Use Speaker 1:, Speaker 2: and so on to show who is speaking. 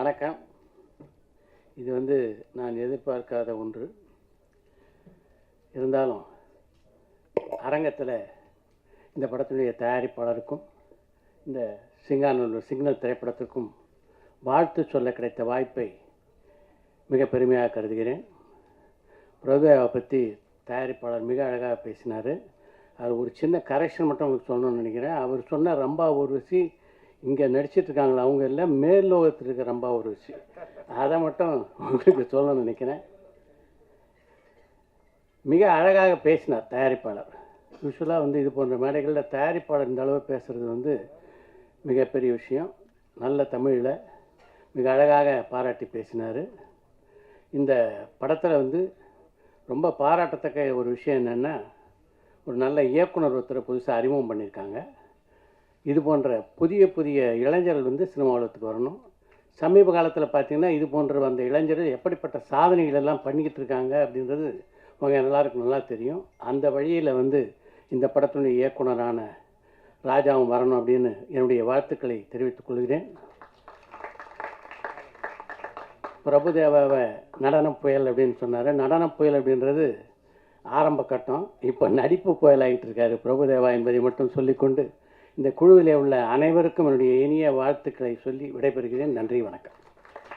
Speaker 1: வணக்கம். இது வந்து நான் எதிர்பார்க்காத ஒன்று. இருந்தாலும் அரங்கத்தில் இந்த படத்தினுடைய தயாரிப்பாளருக்கும் இந்த சிங்கானூர் சிக்னல் திரைப்படத்திற்கும் வாழ்த்து சொல்ல கிடைத்த வாய்ப்பை மிக பெருமையாக கருதுகிறேன். பிரபுதேவா பற்றி தயாரிப்பாளர் மிக அழகாக பேசினார். அது ஒரு சின்ன கரெக்ஷன் மட்டும் உங்களுக்கு சொல்லணும்னு நினைக்கிறேன். அவர் சொன்ன ரம்பா ஊர்வசி இங்கே நடிச்சிட்ருக்காங்களா? அவங்க எல்லாம் மேல் லோகத்தில் இருக்க ஒரு விஷயம். அதை மட்டும் உங்களுக்கு சொல்லணும்னு நினைக்கிறேன். மிக அழகாக பேசினார் தயாரிப்பாளர். யூஸ்வலாக வந்து இது போன்ற மேடைகளில் தயாரிப்பாளர் இந்த அளவு பேசுகிறது வந்து மிகப்பெரிய விஷயம். நல்ல தமிழில் மிக அழகாக பாராட்டி பேசினார். இந்த படத்தில் வந்து ரொம்ப பாராட்டத்தக்க ஒரு விஷயம் என்னென்னா ஒரு நல்ல இயக்குனர் ஒருத்தரை புதுசாக அறிமுகம் பண்ணியிருக்காங்க. இது போன்ற புதிய புதிய இளைஞர்கள் வந்து சினிமா உலகத்துக்கு வரணும். சமீப காலத்தில் பார்த்திங்கன்னா இது போன்ற அந்த இளைஞர்கள் எப்படிப்பட்ட சாதனைகள் எல்லாம் பண்ணிக்கிட்டு இருக்காங்க அப்படின்றது அவங்க எல்லாருக்கும் நல்லா தெரியும். அந்த வழியில் வந்து இந்த படத்தினுடைய இயக்குனரான ராஜாவும் வரணும் அப்படின்னு என்னுடைய வாழ்த்துக்களை தெரிவித்துக் கொள்கிறேன். பிரபுதேவாவை நடன புயல் அப்படின்னு சொன்னார். நடன புயல் அப்படின்றது ஆரம்ப கட்டம். இப்போ நடிப்பு புயல் ஆகிட்டு இருக்காரு பிரபுதேவா என்பதை மட்டும் சொல்லிக்கொண்டு இந்த குழுவிலே உள்ள அனைவருக்கும் என்னுடைய இனிய வாழ்த்துக்களை சொல்லி விடைபெறுகிறேன். நன்றி வணக்கம்.